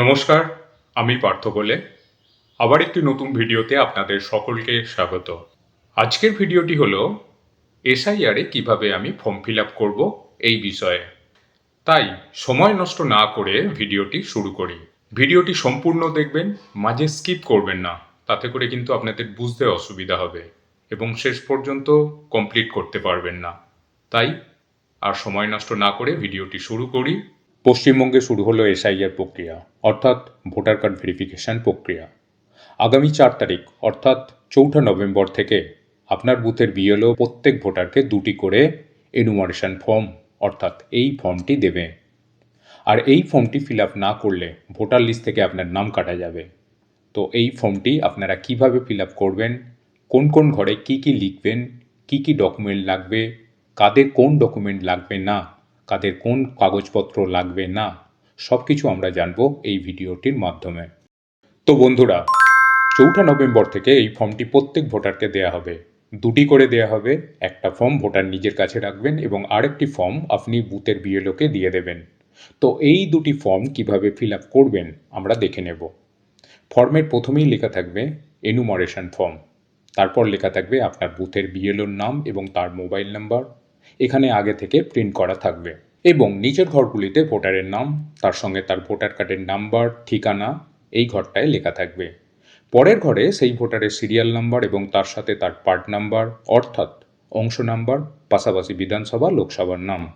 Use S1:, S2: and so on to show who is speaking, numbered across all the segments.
S1: নমস্কার, আমি পার্থ বলে। আবার একটি নতুন ভিডিওতে আপনাদের সকলকে স্বাগত। আজকের ভিডিওটি হলো, এসআইআরে কীভাবে আমি ফর্ম ফিল আপ করব এই বিষয়ে। তাই, সময় নষ্ট না করে ভিডিওটি শুরু করি। ভিডিওটি সম্পূর্ণ দেখবেন, মাঝে স্কিপ করবেন না, তাতে করে কিন্তু আপনাদের বুঝতে অসুবিধা হবে এবং শেষ পর্যন্ত কমপ্লিট করতে পারবেন না। তাই, আর সময় নষ্ট না করে ভিডিওটি শুরু করি। পশ্চিমবঙ্গে শুরু হলো এসআইআর প্রক্রিয়া, অর্থাৎ ভোটার কার্ড ভেরিফিকেশন প্রক্রিয়া। আগামী চার তারিখ, অর্থাৎ চৌঠা নভেম্বর থেকে আপনার বুথের বিএলও প্রত্যেক ভোটারকে দুটি করে এনুমারেশন ফর্ম অর্থাৎ এই ফর্মটি দেবে। আর এই ফর্মটি ফিল আপ না করলে ভোটার লিস্ট থেকে আপনার নাম কাটা যাবে। তো এই ফর্মটি আপনারা কীভাবে ফিল আপ করবেন, কোন কোন ঘরে কি কি লিখবেন, কি কি ডকুমেন্ট লাগবে, কাদের কোন ডকুমেন্ট লাগবে না কাদের কোন কাগজপত্র লাগবে না সব কিছু আমরা জানব এই ভিডিওটির মাধ্যমে। তো বন্ধুরা, চৌঠা নভেম্বর থেকে এই ফর্মটি প্রত্যেক ভোটারকে দেয়া হবে। দুটি করে দেয়া হবে, একটা ফর্ম ভোটার নিজের কাছে রাখবেন এবং আরেকটি ফর্ম আপনি বুথের বিএলওকে দিয়ে দেবেন। তো এই দুটি ফর্ম কীভাবে ফিল আপ করবেন আমরা দেখে নেব। ফর্মের প্রথমেই লেখা থাকবে এনুমারেশন ফর্ম। তারপর লেখা থাকবে আপনার বুথের বিএলওর নাম এবং তার মোবাইল নাম্বার। এখানে আগে থেকে প্রিন্ট করা থাকবে। এবং নিচের ঘরগুলিতে ভোটারের নাম, তার সঙ্গে তার ভোটার কার্ডের নাম্বার ঠিকানা, এই ঘরটায় লেখা থাকবে। পরের ঘরে সেই ভোটারের সিরিয়াল নাম্বার এবং তার সাথে তার পার্ট নাম্বার অর্থাৎ অংশ নাম্বার পাশাপাশি বিধানসভা, লোকসভার নাম।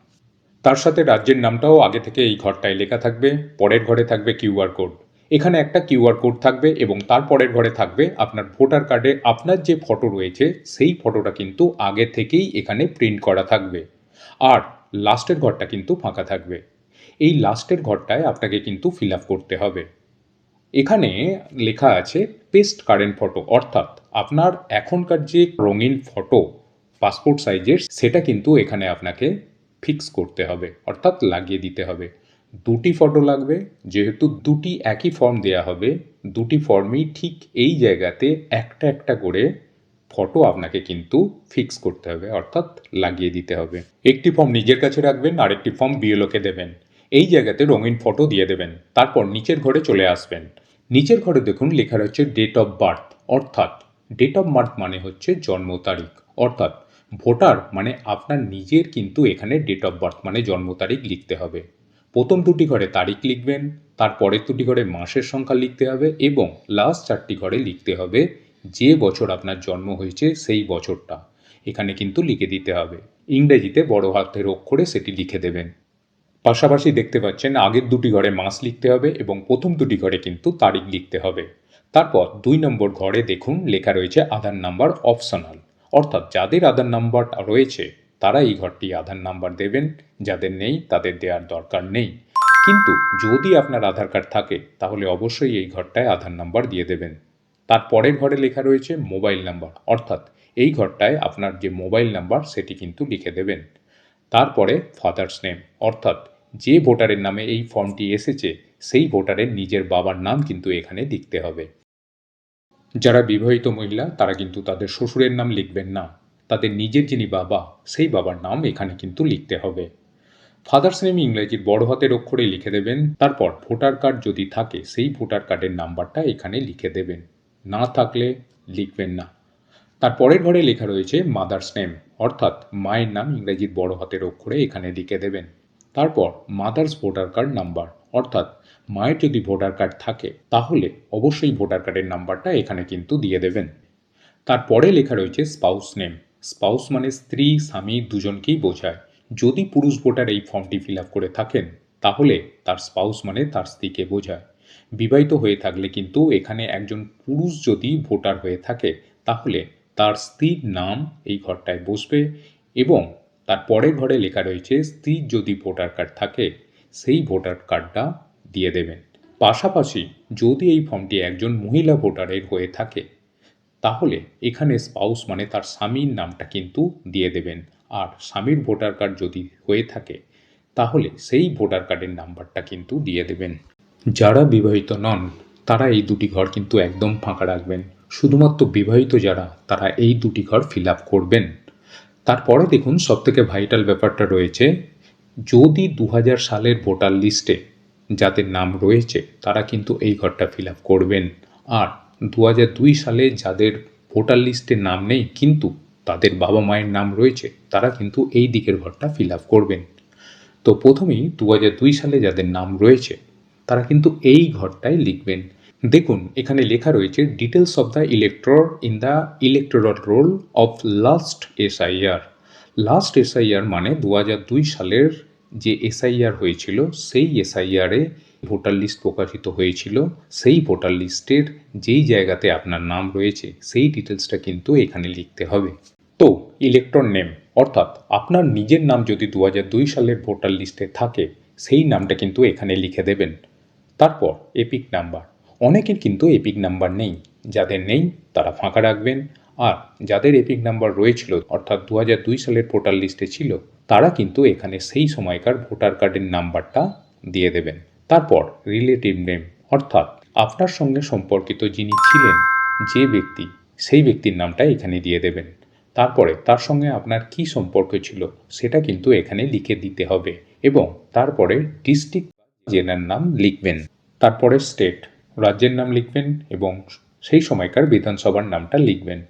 S1: তার সাথে রাজ্যের নামটাও আগে থেকে এই ঘরটায় লেখা থাকবে। পরের ঘরে থাকবে কিউআর কোড এখানে একটা কিউআর কোড থাকবে এবং তার পরের ঘরে থাকবে আপনার ভোটার কার্ডে আপনার যে ফটো রয়েছে, সেই ফটোটা কিন্তু আগে থেকেই এখানে প্রিন্ট করা থাকবে। আর লাস্টের ঘরটা কিন্তু ফাঁকা থাকবে। এই লাস্টের ঘরটায় আপনাকে কিন্তু ফিল আপ করতে হবে। এখানে লেখা আছে পেস্ট কারেন্ট ফটো অর্থাৎ আপনার এখনকার যে রঙিন ফটো পাসপোর্ট সাইজের সেটা কিন্তু এখানে আপনাকে ফিক্স করতে হবে, অর্থাৎ লাগিয়ে দিতে হবে। দুটি ফটো লাগবে, যেহেতু দুটি একই ফর্ম দেয়া হবে, দুটি ফর্মই ঠিক এই জায়গাতে একটা একটা করে ফটো আপনাকে কিন্তু ফিক্স করতে হবে, অর্থাৎ লাগিয়ে দিতে হবে। একটি ফর্ম নিজের কাছে রাখবেন আর একটি ফর্ম বিএলওকে দেবেন। এই জায়গাতে রঙিন ফটো দিয়ে দেবেন, তারপর নিচের ঘরে চলে আসবেন। নিচের ঘরে দেখুন লেখা রয়েছে ডেট অফ বার্থ অর্থাৎ ডেট অফ বার্থ মানে হচ্ছে জন্ম তারিখ, অর্থাৎ ভোটার মানে আপনার নিজের কিন্তু এখানে ডেট অফ বার্থ মানে জন্ম তারিখ লিখতে হবে। প্রথম দুটি ঘরে তারিখ লিখবেন তারপরের দুটি ঘরে মাসের সংখ্যা লিখতে হবে এবং লাস্ট চারটি ঘরে লিখতে হবে যে বছর আপনার জন্ম হয়েছে সেই বছরটা। এখানে কিন্তু লিখে দিতে হবে। ইংরেজিতে বড় হাতের অক্ষরে সেটি লিখে দেবেন। পাশাপাশি দেখতে পাচ্ছেন আগের দুটি ঘরে মাস লিখতে হবে এবং প্রথম দুটি ঘরে কিন্তু তারিখ লিখতে হবে। তারপর দুই নম্বর ঘরে দেখুন লেখা রয়েছে আধার নাম্বার অপশনাল, অর্থাৎ যাদের আধার নাম্বার রয়েছে। তারা এই ঘরটি আধার নাম্বার দেবেন। যাদের নেই, তাদের দেওয়ার দরকার নেই। কিন্তু যদি আপনার আধার কার্ড থাকে, তাহলে অবশ্যই এই ঘরটায় আধার নাম্বার দিয়ে দেবেন। তার পরের ঘরে লেখা রয়েছে মোবাইল নাম্বার। অর্থাৎ এই ঘরটায় আপনার যে মোবাইল নাম্বার, সেটি কিন্তু লিখে দেবেন। তারপরে ফাদার্স নেম। অর্থাৎ যে ভোটারের নামে এই ফর্মটি এসেছে, সেই ভোটারের নিজের বাবার নাম কিন্তু এখানে লিখতে হবে। যারা বিবাহিত মহিলা, তারা কিন্তু তাদের শ্বশুরের নাম লিখবেন না। তাদের নিজের যিনি বাবা, সেই বাবার নাম এখানে কিন্তু লিখতে হবে। ফাদার্স নেম ইংরেজির বড় হাতের অক্ষরে লিখে দেবেন, তারপর ভোটার কার্ড যদি থাকে, সেই ভোটার কার্ডের নাম্বারটা এখানে লিখে দেবেন। না থাকলে লিখবেন না। তার পরের ঘরে লেখা রয়েছে মাদার্স নেম অর্থাৎ মায়ের নাম ইংরেজির বড় হাতের অক্ষরে এখানে লিখে দেবেন। তারপর মাদার্স ভোটার কার্ড নাম্বার অর্থাৎ মায়ের যদি ভোটার কার্ড থাকে, তাহলে অবশ্যই ভোটার কার্ডের নাম্বারটা এখানে কিন্তু দিয়ে দেবেন। তারপরে লেখা রয়েছে স্পাউস নেম স্পাউস মানে স্ত্রী, স্বামী দুজনকেই বোঝায়। যদি পুরুষ ভোটার এই ফর্মটি ফিল আপ করে থাকেন, তাহলে তার স্পাউস মানে তার স্ত্রীকে বোঝায়। বিবাহিত হয়ে থাকলে কিন্তু এখানে একজন পুরুষ যদি ভোটার হয়ে থাকে, তাহলে তার স্ত্রীর নাম এই ঘরটায় বসবে এবং তার পরের ঘরে লেখা রয়েছে স্ত্রীর যদি ভোটার কার্ড থাকে, সেই ভোটার কার্ডটা দিয়ে দেবেন। পাশাপাশি যদি এই ফর্মটি একজন মহিলা ভোটারের হয়ে থাকে তাহলে এখানে স্পাউস মানে তার স্বামীর নামটা কিন্তু দিয়ে দেবেন। আর স্বামীর ভোটার কার্ড যদি হয়ে থাকে, তাহলে সেই ভোটার কার্ডের নাম্বারটা কিন্তু দিয়ে দেবেন। যারা বিবাহিত নন, তারা এই দুটি ঘর কিন্তু একদম ফাঁকা রাখবেন। শুধুমাত্র বিবাহিত যারা, তারা এই দুটি ঘর ফিল আপ করবেন। তারপরে দেখুন সবথেকে ভাইটাল ব্যাপারটা রয়েছে, যদি দু হাজার সালের ভোটার লিস্টে যাদের নাম রয়েছে, তারা কিন্তু এই ঘরটা ফিল আপ করবেন। আর দু হাজার দুই সালে যাদের ভোটার লিস্টে নাম নেই, কিন্তু তাদের বাবা মায়ের নাম রয়েছে, তারা কিন্তু এই দিকের ঘরটা ফিল আপ করবেন। তো প্রথমেই দু হাজার দুই সালে যাদের নাম রয়েছে, তারা কিন্তু এই ঘরটায় লিখবেন। দেখুন, এখানে লেখা রয়েছে details of the elector in the electoral roll of last SIR last SIR মানে দু হাজার দুই সালের যে এসআইআর হয়েছিল, সেই এসআইআরে ভোটার লিস্ট প্রকাশিত হয়েছিল, সেই ভোটার লিস্টের যেই জায়গাতে আপনার নাম রয়েছে, সেই ডিটেলসটা কিন্তু এখানে লিখতে হবে। তো ইলেকট্রন নেম অর্থাৎ আপনার নিজের নাম যদি দু সালের ভোটার লিস্টে থাকে, সেই নামটা কিন্তু এখানে লিখে দেবেন। তারপর এপিক নাম্বার অনেকের কিন্তু এপিক নাম্বার নেই, যাদের নেই তারা ফাঁকা রাখবেন। আর যাদের এপিক নাম্বার রয়েছিল, অর্থাৎ দু সালের ভোটার লিস্টে ছিল, তারা কিন্তু এখানে সেই সময়কার ভোটার কার্ডের নাম্বারটা দিয়ে দেবেন। তারপর রিলেটিভ নেম অর্থাৎ আপনার সঙ্গে সম্পর্কিত যিনি ছিলেন, যে ব্যক্তি, সেই ব্যক্তির নামটা এখানে দিয়ে দেবেন। তারপরে তার সঙ্গে আপনার কি সম্পর্ক ছিল, সেটা কিন্তু এখানে লিখে দিতে হবে এবং তারপরে ডিস্ট্রিক্ট জেলার নাম লিখবেন। তারপরে স্টেট রাজ্যের নাম লিখবেন এবং সেই সময়কার বিধানসভার নামটা লিখবেন।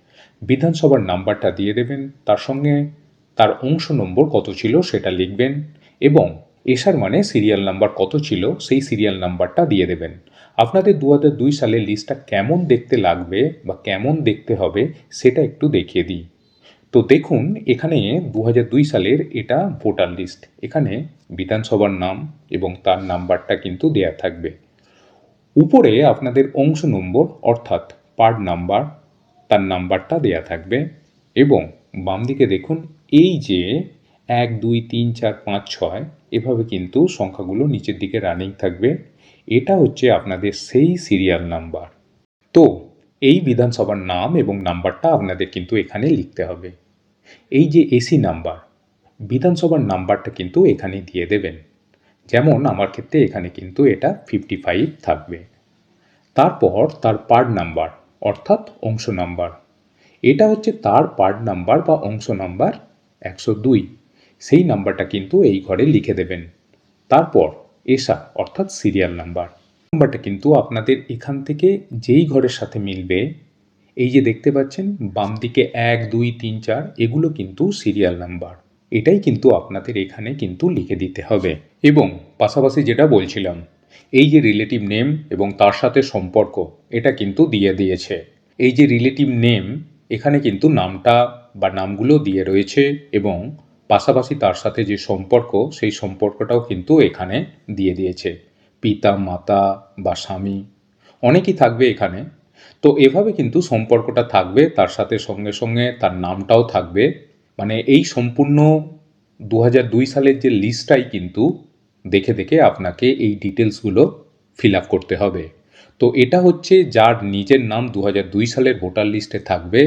S1: বিধানসভার নাম্বারটা দিয়ে দেবেন, তার সঙ্গে তার অংশ নম্বর কত ছিল সেটা লিখবেন এবং এসার মানে সিরিয়াল নাম্বার কত ছিল, সেই সিরিয়াল নাম্বারটা দিয়ে দেবেন। আপনাদের দু দুই সালের লিস্টটা কেমন দেখতে লাগবে বা কেমন দেখতে হবে সেটা একটু দেখিয়ে দিই। তো দেখুন, এখানে দু দুই সালের এটা ভোটার লিস্ট এখানে বিধানসভার নাম এবং তার নাম্বারটা কিন্তু দেয়া থাকবে। উপরে আপনাদের অংশ নম্বর, অর্থাৎ পার্ট নাম্বার তার নাম্বারটা দেয়া থাকবে এবং বাম দিকে দেখুন, এই যে এক, দুই, তিন, চার, পাঁচ, ছয় এভাবে কিন্তু সংখ্যাগুলো নিচের দিকে রানিং থাকবে। এটা হচ্ছে আপনাদের সেই সিরিয়াল নাম্বার তো, এই বিধানসভার নাম এবং নাম্বারটা আপনাদের কিন্তু এখানে লিখতে হবে। এই যে এসি নাম্বার বিধানসভার নাম্বারটা কিন্তু এখানে দিয়ে দেবেন। যেমন আমার ক্ষেত্রে এখানে কিন্তু এটা ফিফটি ফাইভ থাকবে। তারপর তার পার্ট নাম্বার অর্থাৎ অংশ নাম্বার এটা হচ্ছে তার পার্ট নাম্বার বা অংশ নাম্বার একশো দুই। সেই নাম্বারটা কিন্তু এই ঘরে লিখে দেবেন। তারপর এসা, অর্থাৎ সিরিয়াল নাম্বার। নাম্বারটা কিন্তু আপনাদের এখান থেকে যেই ঘরের সাথে মিলবে, এই যে দেখতে পাচ্ছেন, বাম দিকে এক, দুই, তিন, চার, এগুলো কিন্তু সিরিয়াল নাম্বার। এটাই কিন্তু আপনাদের এখানে কিন্তু লিখে দিতে হবে। এবং পাশাপাশি যেটা বলছিলাম, এই যে রিলেটিভ নেম এবং তার সাথে সম্পর্ক, এটা কিন্তু দিয়ে দিয়েছে। এই যে রিলেটিভ নেম এখানে কিন্তু নামটা বা নামগুলো দিয়ে রয়েছে এবং পাশাপাশি তার সাথে যে সম্পর্ক, সেই সম্পর্কটাও কিন্তু এখানে দিয়ে দিয়েছে। পিতা, মাতা বা স্বামী, অনেকই থাকবে এখানে। তো এভাবে কিন্তু সম্পর্কটা থাকবে, তার সাথে সঙ্গে সঙ্গে তার নামটাও থাকবে। মানে এই সম্পূর্ণ দু সালের যে লিস্টটাই কিন্তু দেখে দেখে আপনাকে এই ডিটেলসগুলো ফিল আপ করতে হবে। তো এটা হচ্ছে যার নিজের নাম দু সালের ভোটার লিস্টে থাকবে।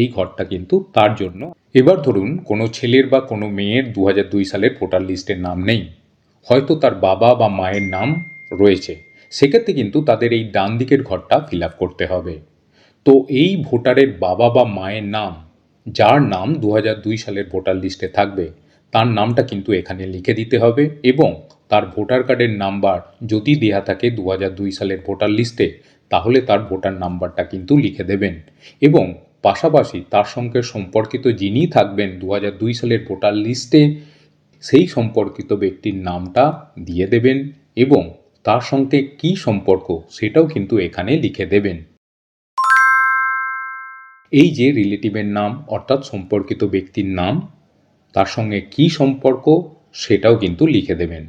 S1: এই ঘরটা কিন্তু তার জন্য। এবার ধরুন, কোনো ছেলের বা কোনো মেয়ের দু দুই সালের ভোটার লিস্টের নাম নেই। হয়তো তার বাবা বা মায়ের নাম রয়েছে। সেক্ষেত্রে কিন্তু তাদের এই ডান দিকের ঘরটা ফিল আপ করতে হবে। তো এই ভোটারের বাবা বা মায়ের নাম, যার নাম দু দুই সালের ভোটার লিস্টে থাকবে, তার নামটা কিন্তু এখানে লিখে দিতে হবে এবং তার ভোটার কার্ডের নাম্বার যদি দেয়া থাকে দু দুই সালের ভোটার লিস্টে, তাহলে তার ভোটার নাম্বারটা কিন্তু লিখে দেবেন এবং পাশাপাশি তার সঙ্গে সম্পর্কিত যিনি থাকবেন দু দুই সালের ভোটার লিস্টে, সেই সম্পর্কিত ব্যক্তির নামটা দিয়ে দেবেন এবং তার সঙ্গে কী সম্পর্ক সেটাও কিন্তু এখানে লিখে দেবেন। এই যে রিলেটিভের নাম অর্থাৎ সম্পর্কিত ব্যক্তির নাম, তার সঙ্গে কী সম্পর্ক সেটাও কিন্তু লিখে দেবেন।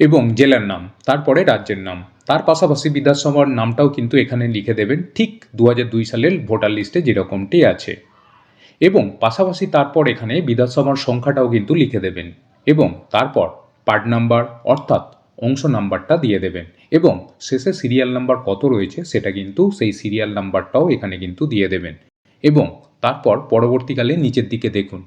S1: এবং জেলার নাম, তারপরে রাজ্যের নাম। তার পাশাপাশি বিধানসভার নামটাও কিন্তু এখানে লিখে দেবেন। ঠিক দু দুই সালের ভোটার লিস্টে যেরকমটি আছে। এবং পাশাপাশি তারপর এখানে বিধানসভার সংখ্যাটাও কিন্তু লিখে দেবেন। এবং তারপর পার্ট নাম্বার, অর্থাৎ অংশ নাম্বারটা দিয়ে দেবেন। এবং শেষে সিরিয়াল নাম্বার কত রয়েছে সেটা কিন্তু সেই সিরিয়াল নাম্বারটাও এখানে কিন্তু দিয়ে দেবেন। এবং তারপর পরবর্তীকালে নিচের দিকে দেখুন।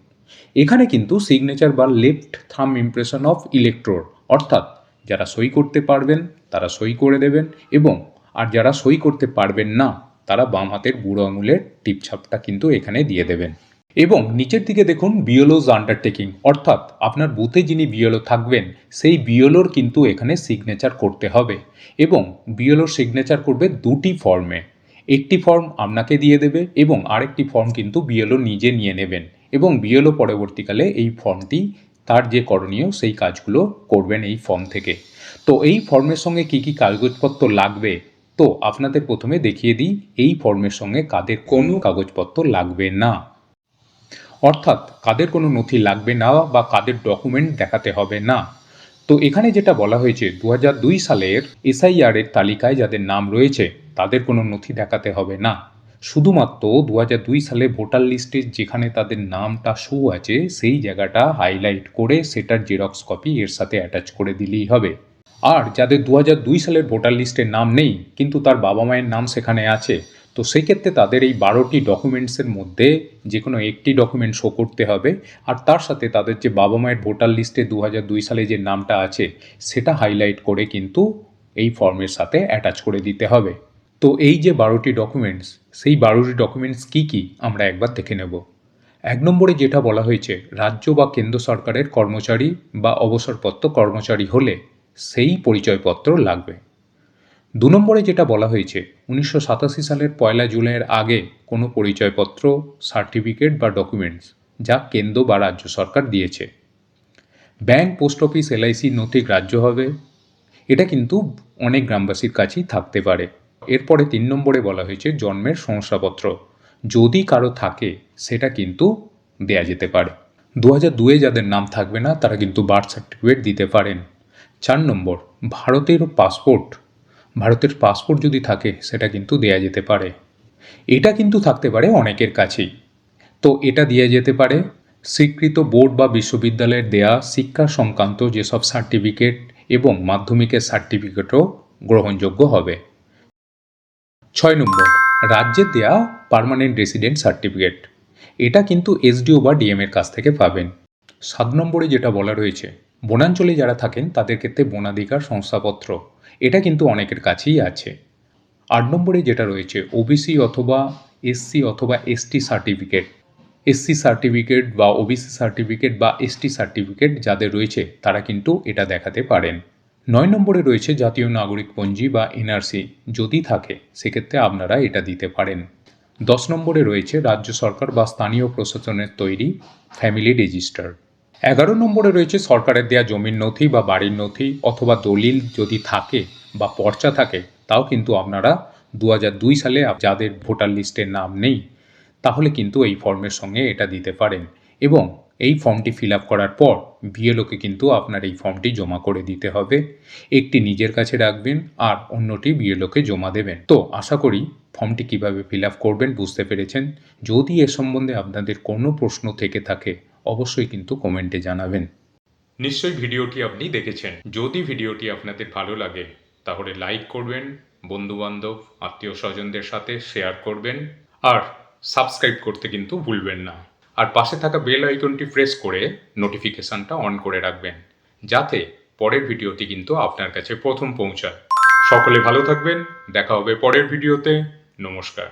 S1: এখানে কিন্তু সিগনেচার বা লেফট থাম ইমপ্রেশন অফ ইলেকট্রোর অর্থাৎ যারা সই করতে পারবেন, তারা সই করে দেবেন এবং আর যারা সই করতে পারবেন না, তারা বাম হাতের বুড়ো আঙুলের টিপছাপটা কিন্তু এখানে দিয়ে দেবেন। এবং নিচের দিকে দেখুন বিএলওজ আন্ডারটেকিং অর্থাৎ আপনার বুথে যিনি বিএলও থাকবেন, সেই বিএলওর কিন্তু এখানে সিগনেচার করতে হবে এবং বিএলওর সিগনেচার করবে দুটি ফর্মে একটি ফর্ম আপনাকে দিয়ে দেবে এবং আরেকটি ফর্ম কিন্তু বিএলও নিজে নিয়ে নেবেন এবং বিএলও পরবর্তীকালে এই ফর্মটি তার যে করণীয় সেই কাজগুলো করবেন এই ফর্ম থেকে। তো এই ফর্মের সঙ্গে কি কি কাগজপত্র লাগবে? তো আপনাদের প্রথমে দেখিয়ে দিই এই ফর্মের সঙ্গে কাদের কোনো কাগজপত্র লাগবে না। অর্থাৎ কাদের কোনো নথি লাগবে না বা কাদের ডকুমেন্ট দেখাতে হবে না। তো এখানে যেটা বলা হয়েছে দু হাজার দুই সালের এসআইআর এর তালিকায় যাদের নাম রয়েছে, তাদের কোনো নথি দেখাতে হবে না। শুধুমাত্র দু হাজার দুই সালে ভোটার লিস্টে যেখানে তাদের নামটা শো আছে, সেই জায়গাটা হাইলাইট করে সেটার জেরক্স কপি এর সাথে অ্যাটাচ করে দিলেই হবে। আর যাদের দু হাজার দুই সালের ভোটার লিস্টে নাম নেই, কিন্তু তার বাবা মায়ের নাম সেখানে আছে, তো সেক্ষেত্রে তাদের এই বারোটি ডকুমেন্টসের মধ্যে যে কোনো একটি ডকুমেন্ট শো করতে হবে, আর তার সাথে তাদের যে বাবা মায়ের ভোটার লিস্টে দু হাজার দুই সালে যে নামটা আছে, সেটা হাইলাইট করে কিন্তু এই ফর্মের সাথে অ্যাটাচ করে দিতে হবে। তো এই যে বারোটি ডকুমেন্টস সেই বারোটি ডকুমেন্টস কী কী? আমরা একবার দেখে নেব। এক নম্বরে যেটা বলা হয়েছে, রাজ্য বা কেন্দ্র সরকারের কর্মচারী বা অবসরপ্রাপ্ত কর্মচারী হলে সেই পরিচয়পত্র লাগবে। দু নম্বরে যেটা বলা হয়েছে, উনিশশো সাতাশি সালের পয়লা জুলাইয়ের আগে কোনো পরিচয়পত্র সার্টিফিকেট বা ডকুমেন্টস যা কেন্দ্র বা রাজ্য সরকার দিয়েছে। ব্যাংক, পোস্ট অফিস, এলআইসি নথি গ্রাহ্য হবে। এটা কিন্তু অনেক গ্রামবাসীর কাছেই থাকতে পারে। এরপরে তিন নম্বরে বলা হয়েছে জন্মের শংসাপত্র। যদি কারও থাকে, সেটা কিন্তু দেয়া যেতে পারে। দু হাজার দুয়ে যাদের নাম থাকবে না, তারা কিন্তু বার্থ সার্টিফিকেট দিতে পারেন। চার নম্বর, ভারতের পাসপোর্ট। ভারতের পাসপোর্ট যদি থাকে, সেটা কিন্তু দেয়া যেতে পারে। এটা কিন্তু থাকতে পারে অনেকের কাছেই। তো এটা দেওয়া যেতে পারে, স্বীকৃত বোর্ড বা বিশ্ববিদ্যালয়ের দেয়া শিক্ষা সংক্রান্ত যেসব সার্টিফিকেট এবং মাধ্যমিকের সার্টিফিকেটও গ্রহণযোগ্য হবে। ছয় নম্বর রাজ্যের দেয়া পার্মানেন্ট রেসিডেন্ট সার্টিফিকেট এটা কিন্তু এসডিও বা ডিএম এর কাছ থেকে পাবেন। সাত নম্বরে যেটা বলা রয়েছে, বনাঞ্চলে যারা থাকেন তাদের ক্ষেত্রে বনাধিকার শংসাপত্র, এটা কিন্তু অনেকের কাছেই আছে। আট নম্বরে যেটা রয়েছে ওবিসি অথবা এসসি অথবা এসটি সার্টিফিকেট এসসি সার্টিফিকেট বা ওবিসি সার্টিফিকেট বা এসটি সার্টিফিকেট যাদের রয়েছে, তারা কিন্তু এটা দেখাতে পারেন। নয় নম্বরে রয়েছে জাতীয় নাগরিক পঞ্জি বা এনআরসি। যদি থাকে, সেক্ষেত্রে আপনারা এটা দিতে পারেন। দশ নম্বরে রয়েছে রাজ্য সরকার বা স্থানীয় প্রশাসনের তৈরি ফ্যামিলি রেজিস্টার। এগারো নম্বরে রয়েছে সরকারের দেয়া জমির নথি বা বাড়ির নথি অথবা দলিল যদি থাকে বা পর্চা থাকে, তাও কিন্তু আপনারা দু দুই সালে যাদের ভোটার লিস্টে নাম নেই, তাহলে কিন্তু এই ফর্মের সঙ্গে এটা দিতে পারেন। এবং এই ফর্মটি ফিল আপ করার পর বিএলওকে কিন্তু আপনার এই ফর্মটি জমা করে দিতে হবে। একটি নিজের কাছে রাখবেন আর অন্যটি বিএলওকে জমা দেবেন। তো আশা করি ফর্মটি কীভাবে ফিল আপ করবেন বুঝতে পেরেছেন। যদি এ সম্বন্ধে আপনাদের কোনো প্রশ্ন থেকে থাকে, অবশ্যই কিন্তু কমেন্টে জানাবেন। নিশ্চয়ই ভিডিওটি আপনি দেখেছেন। যদি ভিডিওটি আপনাদের ভালো লাগে, তাহলে লাইক করবেন, বন্ধুবান্ধব, আত্মীয় স্বজনদের সাথে শেয়ার করবেন। আর সাবস্ক্রাইব করতে কিন্তু ভুলবেন না। আর পাশে থাকা বেল আইকনটি প্রেস করে নোটিফিকেশানটা অন করে রাখবেন, যাতে পরের ভিডিওটি কিন্তু আপনার কাছে প্রথম পৌঁছায়। সকলে ভালো থাকবেন, দেখা হবে পরের ভিডিওতে। নমস্কার।